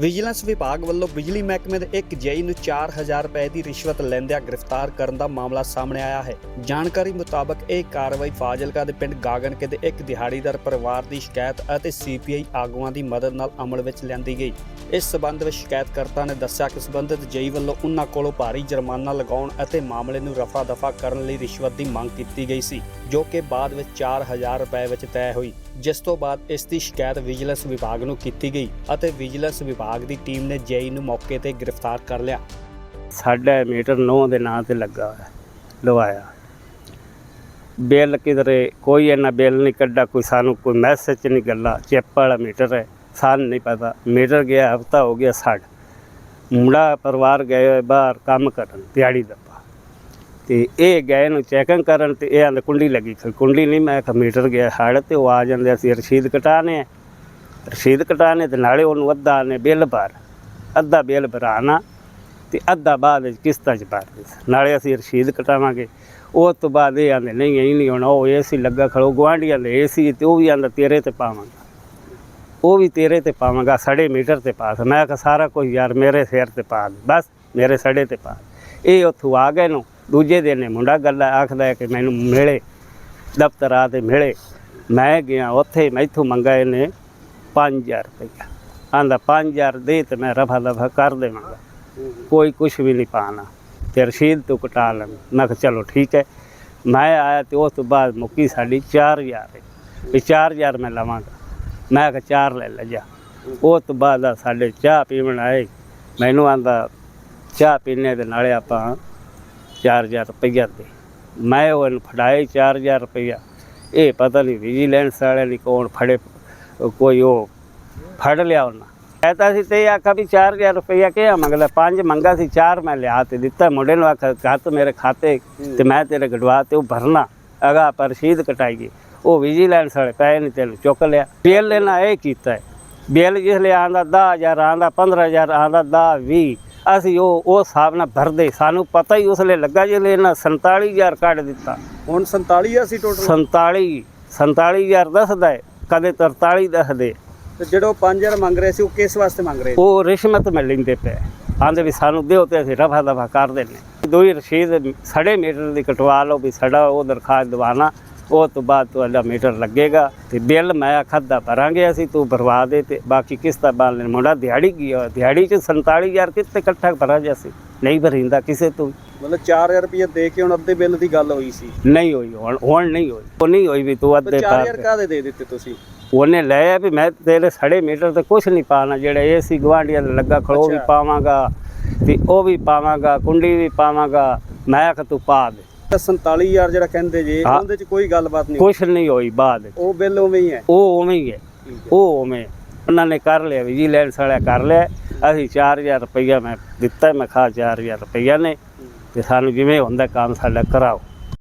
Vigilance ਵਿਭਾਗ ਵੱਲੋਂ ਬਿਜਲੀ ਮਹਿਕਮੇ ਦੇ ਇੱਕ ਜੇਈ ਨੂੰ 4000 ਰੁਪਏ ਦੀ ਰਿਸ਼ਵਤ ਲੈਂਦਿਆਂ ਗ੍ਰਿਫਤਾਰ ਕਰਨ ਦਾ ਮਾਮਲਾ ਸਾਹਮਣੇ ਆਇਆ ਹੈ। ਜਾਣਕਾਰੀ ਮੁਤਾਬਕ ਇਹ ਕਾਰਵਾਈ ਫਾਜ਼ਿਲਕਾ ਦੇ ਪਿੰਡ ਗਾਗਨਕੇ ਦੇ ਇੱਕ ਦਿਹਾੜੀਦਾਰ ਪਰਿਵਾਰ ਦੀ ਸ਼ਿਕਾਇਤ ਅਤੇ ਸੀਪੀਆਈ ਆਗੂਆਂ ਦੀ ਮਦਦ ਨਾਲ ਅਮਲ ਵਿੱਚ ਲਿਆਂਦੀ ਗਈ। ਇਸ ਸਬੰਧ ਵਿੱਚ ਸ਼ਿਕਾਇਤਕਰਤਾ ਨੇ ਦੱਸਿਆ ਕਿ ਸਬੰਧਿਤ ਜੇਈ ਵੱਲੋਂ ਉਹਨਾਂ ਕੋਲੋਂ ਭਾਰੀ ਜੁਰਮਾਨਾ ਲਗਾਉਣ ਅਤੇ ਮਾਮਲੇ ਨੂੰ ਰਫਾ ਦਫਾ ਕਰਨ ਲਈ ਰਿਸ਼ਵਤ ਦੀ ਮੰਗ ਕੀਤੀ ਗਈ ਸੀ, ਜੋ ਕਿ ਬਾਅਦ ਵਿੱਚ 4000 ਰੁਪਏ ਵਿੱਚ ਤੈਅ ਹੋਈ। ਜਿਸ ਤੋਂ ਬਾਅਦ ਇਸ ਦੀ ਸ਼ਿਕਾਇਤ ਵਿਜੀਲੈਂਸ ਵਿਭਾਗ ਨੂੰ ਕੀਤੀ ਗਈ ਅਤੇ ਵਿਜੀਲੈਂਸ ਵਿਭਾਗ ਦੀ ਟੀਮ ਨੇ ਜੇਈ ਨੂੰ ਮੌਕੇ ਤੇ ਗ੍ਰਿਫਤਾਰ ਕਰ ਲਿਆ। ਸਾਡਾ ਮੀਟਰ 9 ਦੇ ਨਾਂ ਤੇ ਲੱਗਾ ਹੋਇਆ, ਲਵਾਇਆ। ਬਿੱਲ ਕਿਧਰੇ, ਕੋਈ ਇਹਨਾਂ ਬਿੱਲ ਨਹੀਂ ਕੱਢਾ ਕੋਈ ਸਾਨੂੰ ਕੋਈ ਮੈਸੇਜ ਨਹੀਂ ਗੱਲਾ, ਚੈਪ ਵਾਲਾ ਮੀਟਰ ਹੈ, ਸਾਨੂੰ ਨਹੀਂ ਪਤਾ। ਮੀਟਰ ਗਿਆ, ਹਫਤਾ ਹੋ ਗਿਆ ਸਾਡ। ਮੁੰਡਾ ਪਰਿਵਾਰ ਗਏ ਹੋਏ ਬਾਹਰ ਕੰਮ ਕਰਨ, ਦਿਹਾੜੀ ਦਾ ਤੇ ਇਹ ਗਏ ਨੂੰ ਚੈਕਿੰਗ ਕਰਨ ਤੇ ਇਹ ਆਂਦੇ ਕੁੰਡੀ ਲੱਗੀ ਖੜੀ। ਕੁੰਡੀ ਨਹੀਂ, ਮੈਂ ਕਿਹਾ ਮੀਟਰ ਗਿਆ ਹੜ ਤੇ ਉਹ ਆ ਜਾਂਦੇ ਅਸੀਂ ਰਸੀਦ ਕਟਾਣੇ ਆ। ਰਸੀਦ ਕਟਾਣੇ ਤੇ ਨਾਲੇ ਉਹਨੂੰ ਅੱਧਾ ਨੇ ਬਿੱਲ ਭਰ, ਅੱਧਾ ਬਿੱਲ ਭਰਾਣਾ ਤੇ ਅੱਧਾ ਬਾਅਦ ਵਿੱਚ ਕਿਸ਼ਤਾਂ 'ਚ ਭਰ ਨਾਲੇ ਅਸੀਂ ਰਸੀਦ ਕਟਾਵਾਂਗੇ। ਉਹ ਤੋਂ ਬਾਅਦ ਇਹ ਆਂਦੇ, ਨਹੀਂ, ਇਹ ਨਹੀਂ ਹੁਣ, ਉਹ ਏਸੀ ਲੱਗਾ ਖੜੋ ਗੁਆਂਢੀਆਂ ਦੇ ਏਸੀ ਤੇ ਉਹ ਵੀ ਆਂਦਾ, ਤੇਰੇ ਤੇ ਪਾਵਾਂਗਾ। ਉਹ ਵੀ ਤੇਰੇ ਤੇ ਪਾਵਾਂਗਾ ਸੜੇ ਮੀਟਰ ਤੇ ਪਾਸ ਮੈਂ ਕਿਹਾ, ਸਾਰਾ ਕੁਝ ਯਾਰ ਮੇਰੇ ਸਿਰ ਤੇ ਪਾ ਦੇ, ਬਸ ਮੇਰੇ ਸੜੇ ਤੇ ਪਾ ਇਹ ਉੱਥੋਂ ਆ ਗਏ ਨੂੰ। ਦੂਜੇ ਦਿਨ ਇਹ ਮੁੰਡਾ ਗੱਲ ਆਖਦਾ ਹੈ ਕਿ ਮੈਨੂੰ ਮਿਲੇ, ਦਫ਼ਤਰ ਆ ਤੇ ਮਿਲੇ। ਮੈਂ ਗਿਆ ਉੱਥੇ, ਮੈਥੋਂ ਮੰਗਾ ਇਹਨੇ 5000 ਰੁਪਇਆ ਆਂਦਾ 5000 ਦੇ ਤੇ ਮੈਂ ਰਫਾ ਦਫਾ ਕਰ ਦੇਵਾਂਗਾ। ਕੋਈ ਕੁਝ ਵੀ ਨਹੀਂ ਪਾਣਾ। ਤੇ ਰਸੀਦ ਤੋਂ ਕਟਾ ਲੈਂ ਮੈਂ ਕਿਹਾ, ਚਲੋ ਠੀਕ ਹੈ। ਮੈਂ ਆਇਆ ਤੇ ਉਸ ਤੋਂ ਬਾਅਦ ਮੁੱਕੀ ਸਾਡੀ 4000 ਹੈ। ਵੀ 4000 ਮੈਂ ਲਵਾਂਗਾ। ਮੈਂ ਕਿਹਾ, ਚਾਰ ਲੈ ਲੈ, ਜਾ। ਉਸ ਤੋਂ ਬਾਅਦ ਸਾਡੇ ਚਾਹ ਪੀਵਣ ਆਏ। ਮੈਨੂੰ ਆਂਦਾ ਚਾਹ ਪੀਣੇ ਦੇ ਨਾਲੇ ਆਪਾਂ 4000 ਰੁਪਈਆ ਦੇ ਮੈਂ ਉਹਨੂੰ ਫੜਾਏ 4000 ਰੁਪਈਆ। ਇਹ ਪਤਾ ਨਹੀਂ ਵਿਜੀਲੈਂਸ ਵਾਲੇ ਨੇ ਕੌਣ ਫੜੇ, ਕੋਈ ਉਹ ਫੜ ਲਿਆ ਉਹਨਾਂ। ਕਹਤਾ ਸੀ ਤੇ ਆਖਾ ਵੀ 4000 ਰੁਪਈਆ ਕਿਹਾ ਮੰਗਦਾ? ਪੰਜ ਮੰਗਾ ਸੀ, ਚਾਰ ਮੈਂ ਲਿਆ ਤੇ ਦਿੱਤਾ। ਮੁੰਡੇ ਨੂੰ ਆਖਾ ਘੱਟ ਮੇਰੇ ਖਾਤੇ ਤੇ ਮੈਂ ਤੇਰੇ ਗੜਵਾ ਤੇ ਉਹ ਭਰਨਾ। ਅਗਾ ਪਰ ਰਸੀਦ ਕਟਾਈਏ। ਉਹ ਵਿਜੀਲੈਂਸ ਵਾਲੇ ਪੈਸੇ ਨਹੀਂ ਤੈਨੂੰ ਚੁੱਕ ਲਿਆ। ਬਿੱਲ ਲੈਣਾ ਇਹ ਕੀਤਾ। ਬਿੱਲ ਜਿਸ ਲਈ ਆਂਦਾ 10000 ਆਂਦਾ 15000 ਆਂਦਾ 10 20 ਅਸੀਂ ਉਹ ਉਹ ਹਿਸਾਬ ਨਾਲ ਭਰਦੇ ਸਾਨੂੰ ਪਤਾ ਹੀ ਉਸ ਲਈ ਲੱਗਾ ਜਿਹੜੇ ਇਹਨਾਂ 47000 ਕੱਢ ਦਿੱਤਾ। ਹੁਣ 47000 ਸੀ ਟੋਟਲ 47 47000 ਦੱਸਦਾ ਹੈ। ਕਦੇ 43 ਦੱਸਦੇ। ਤੇ ਜਿਹੜਾ ਉਹ 5000 ਮੰਗ ਰਹੇ ਸੀ ਉਹ ਕਿਸ ਵਾਸਤੇ ਮੰਗ ਰਹੇ ਉਹ ਰਿਸ਼ਵਤ ਮੈਂ ਲੈਂਦੇ ਪਏ। ਆਂਦੇ ਵੀ ਸਾਨੂੰ ਦਿਓ ਤੇ ਅਸੀਂ ਰਫਾ ਦਫਾ ਕਰ ਦਿੰਨੇ ਦੋਈ ਰਸੀਦ ਸੜੇ ਮੀਟਰ ਦੀ ਕਟਵਾ ਲਓ ਵੀ ਸੜਾ ਉਹ ਦਰਖਾਸਤ ਦਵਾਣਾ ਉਹ ਤੋਂ ਬਾਅਦ ਤੁਹਾਡਾ ਮੀਟਰ ਲੱਗੇਗਾ ਤੇ ਬਿੱਲ ਮੈਂ ਖਾਦਾ ਭਰਾਂਗੇ ਅਸੀਂ ਤੂੰ ਭਰਵਾ ਦੇ ਤੇ ਬਾਕੀ ਕਿਸ਼ਤਾਂ ਬਾਲ ਨੇ ਮੁੰਡਾ ਦਿਹਾੜੀ ਗਿਆ ਦਿਹਾੜੀ ਚ 47000 ਕਿੱਥੇ ਇਕੱਠਾ ਭਰਾ ਜਾਸੀ ਨਹੀਂ ਭਰਿੰਦਾ ਕਿਸੇ ਤੋਂ ਮਤਲਬ 4000 ਰੁਪਏ ਦੇ ਕੇ ਹੁਣ ਅੱਧੇ ਬਿੱਲ ਦੀ ਗੱਲ ਹੋਈ ਸੀ। ਨਹੀਂ ਹੋਈ ਹੁਣ ਹੁਣ ਨਹੀਂ ਹੋਈ। ਉਹ ਨਹੀਂ ਹੋਈ ਵੀ ਤੂੰ ਅੱਧੇ ਭਰ 4000 ਦੇ। ਕਾਹਦੇ ਦੇ ਦਿੱਤੇ ਤੁਸੀਂ? ਉਹਨੇ ਲਿਆ ਵੀ ਮੈਂ ਤੇਰੇ ਸੜੇ ਮੀਟਰ ਤੇ ਕੁਝ ਨਹੀਂ ਪਾਣਾ ਜਿਹੜਾ ਇਹ ਸੀ ਗਵਾਂਢੀਆਂ ਦਾ ਲੱਗਾ ਖੜੋ ਵੀ। ਪਾਵਾਂਗਾ ਤੇ ਉਹ ਵੀ ਪਾਵਾਂਗਾ ਕੁੰਡੀ ਵੀ ਪਾਵਾਂਗਾ। ਮੈਂ ਕਿ ਤੂੰ ਪਾ ਦੇ। 47000 ਜਿਹੜਾ ਕਹਿੰਦੇ ਜੇ ਹਾਂ। ਉਹਦੇ ਚ ਕੋਈ ਗੱਲਬਾਤ ਨਹੀਂ ਕੁਛ ਨਹੀਂ ਹੋਈ ਬਾਅਦ ਵਿੱਚ। ਉਹ ਬਿੱਲ ਉਵੇਂ ਹੀ ਹੈ। ਉਹ ਉਵੇਂ ਹੀ ਹੈ। ਠੀਕ ਹੈ। ਉਹ ਉਵੇਂ। ਉਹਨਾਂ ਨੇ ਕਰ ਲਿਆ ਵਿਜੀਲੈਂਸ ਵਾਲਿਆ ਕਰ ਲਿਆ। ਅਸੀਂ 4000 ਰੁਪਈਆ ਮੈਂ ਦਿੱਤਾ ਮੈਂ ਖਾ 4000 ਰੁਪਈਆ ਨੇ। ਤੇ ਸਾਨੂੰ ਜਿਵੇਂ ਹੁੰਦਾ ਕੰਮ ਸਾਡਾ ਕਰਾਓ।